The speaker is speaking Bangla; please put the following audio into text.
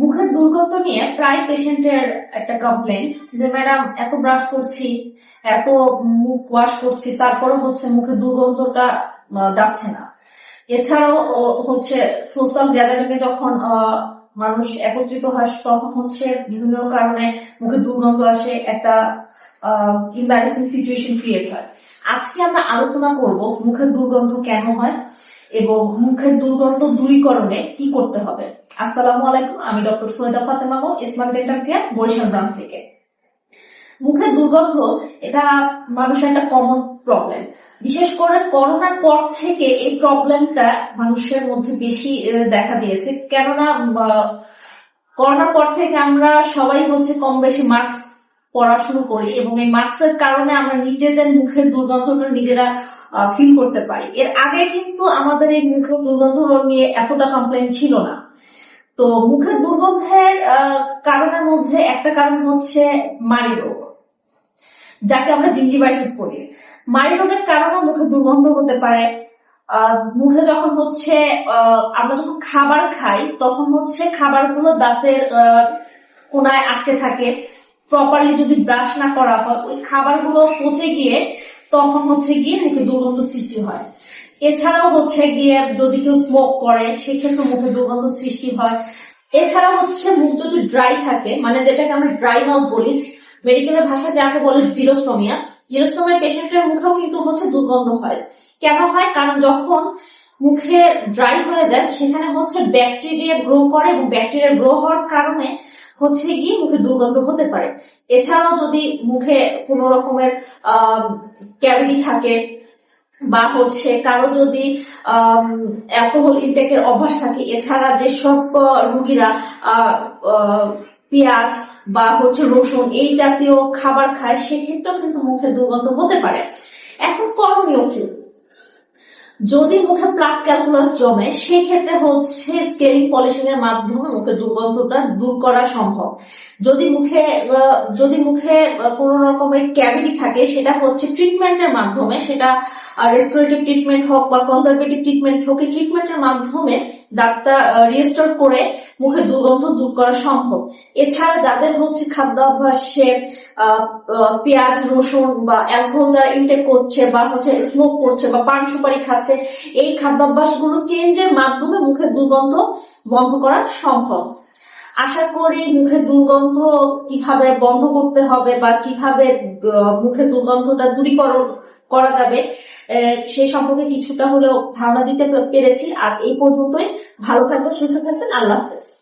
মুখের দুর্গন্ধ নিয়ে প্রায় পেশেন্টের একটা কমপ্লেন যে ম্যাডাম এত ব্রাশ করছি, এত মুখ ওয়াশ করছি তারপরে হচ্ছে মুখে দুর্গন্ধটা যাচ্ছে না। এছাড়াও হচ্ছে সোশ্যাল গ্যাদারিং এ যখন মানুষ একত্রিত হয়, তখন হচ্ছে বিভিন্ন কারণে মুখে দুর্গন্ধ আসে, একটা ইম্বারেসিং সিচুয়েশন ক্রিয়েট হয়। আজকে আমরা আলোচনা করব মুখের দুর্গন্ধ কেন হয় এবং মুখের দুর্গন্ধ দূরীকরণে কি করতে হবে? আসসালামু আলাইকুম, আমি ডক্টর সৈয়দা ফাতেমা মো Ismam dental care, Barishal branch থেকে। মুখের দুর্গন্ধ, এটা মানুষের একটা কমন প্রবলেম বিশেষ করে করোনার পর থেকে এই প্রবলেমটা মানুষের মধ্যে বেশি দেখা দিয়েছে। কেননা করোনার পর থেকে আমরা সবাই হচ্ছে কম বেশি মাস্ক পরা শুরু করি এবং এই মাস্কের কারণে আমরা নিজেদের মুখের দুর্গন্ধটা নিজেরা ফিল করতে পারি। এর আগে কিন্তু আমাদের এই মুখের দুর্গন্ধ নিয়ে এতটা কমপ্লেন ছিল না। তো মুখের দুর্গন্ধের কারণের মধ্যে একটা কারণ হচ্ছে মাড়ি রোগ, যাকে আমরা জিঞ্জিভাইটিস বলি। মারি রোগের কারণে মুখে দুর্গন্ধ হতে পারে। মুখে যখন হচ্ছে আমরা যখন খাবার খাই, তখন হচ্ছে খাবারগুলো দাঁতের কোনায় আটকে থাকে। প্রপারলি যদি ব্রাশ না করা হয়, ওই খাবারগুলো পচে গিয়ে তখন হচ্ছে গিয়ে মুখে দুর্গন্ধ সৃষ্টি হয়। এছাড়াও হচ্ছে গিয়ে যদি কেউ স্মোক করে, সেক্ষেত্রে মুখে দুর্গন্ধ সৃষ্টি হয়। এছাড়া হচ্ছে মুখ যদি ড্রাই থাকে মানে যেটাকে আমরা ড্রাই মাউথ বলি মেডিকেলের ভাষা যাকে বলে জিরোস্টোমিয়া জিরোস্টোমিয়া পেশেন্টের মুখেও কিন্তু হচ্ছে দুর্গন্ধ হয়। কেন হয়? কারণ যখন মুখে ড্রাই হয়ে যায়, সেখানে হচ্ছে ব্যাকটেরিয়া গ্রো করে এবং ব্যাকটেরিয়া গ্রো হওয়ার কারণে হচ্ছে গিয়ে মুখে দুর্গন্ধ হতে পারে। এছাড়াও যদি মুখে কোনো রকমের ক্যাভিটি থাকে বা হচ্ছে কারও যদি অ্যালকোহল ইনটেকের অভ্যাস থাকে, এছাড়া যেসব রুগীরা পেঁয়াজ বা হচ্ছে রসুন এই জাতীয় খাবার খায়, সেক্ষেত্রেও কিন্তু মুখের দুর্গন্ধ হতে পারে। এখন করণীয় কি? যদি মুখে প্লাক ক্যালকুলাস জমে সেক্ষেত্রে হচ্ছে স্কেলিং পলিশিং এর মাধ্যমে মুখের দুর্গন্ধটা দূর করা সম্ভব। যদি মুখে যদি মুখে কোন রকমের ক্যাভিটি থাকে সেটা হচ্ছে ট্রিটমেন্টের মাধ্যমে সেটা রেস্টোরেটিভ ট্রিটমেন্ট হোক বা কনজারভেটিভ ট্রিটমেন্ট হোক এই ট্রিটমেন্টের মাধ্যমে দাঁতটা রিস্টোর করে মুখের দুর্গন্ধ দূর করা সম্ভব। এছাড়া যাদের হচ্ছে খাদ্যাভ্যাসে আহ, আহ, পেঁয়াজ রসুন বা অ্যালকোহল যারা ইনটেক করছে বা হচ্ছে স্মোক করছে বা পান সুপারি খাচ্ছে এই খাদ্যাভ্যাসগুলো চেঞ্জের মাধ্যমে মুখের দুর্গন্ধ বন্ধ করা সম্ভব। আশা করি মুখের দুর্গন্ধ কীভাবে বন্ধ করতে হবে বা কীভাবে মুখের দুর্গন্ধটা দূরীকরণ করা যাবে সেই সম্পর্কে কিছুটা হলেও ধারণা দিতে পেরেছি। আর এই পর্যন্তই। ভালো থাকবেন, সুস্থ থাকবেন। আল্লাহ হাফেজ।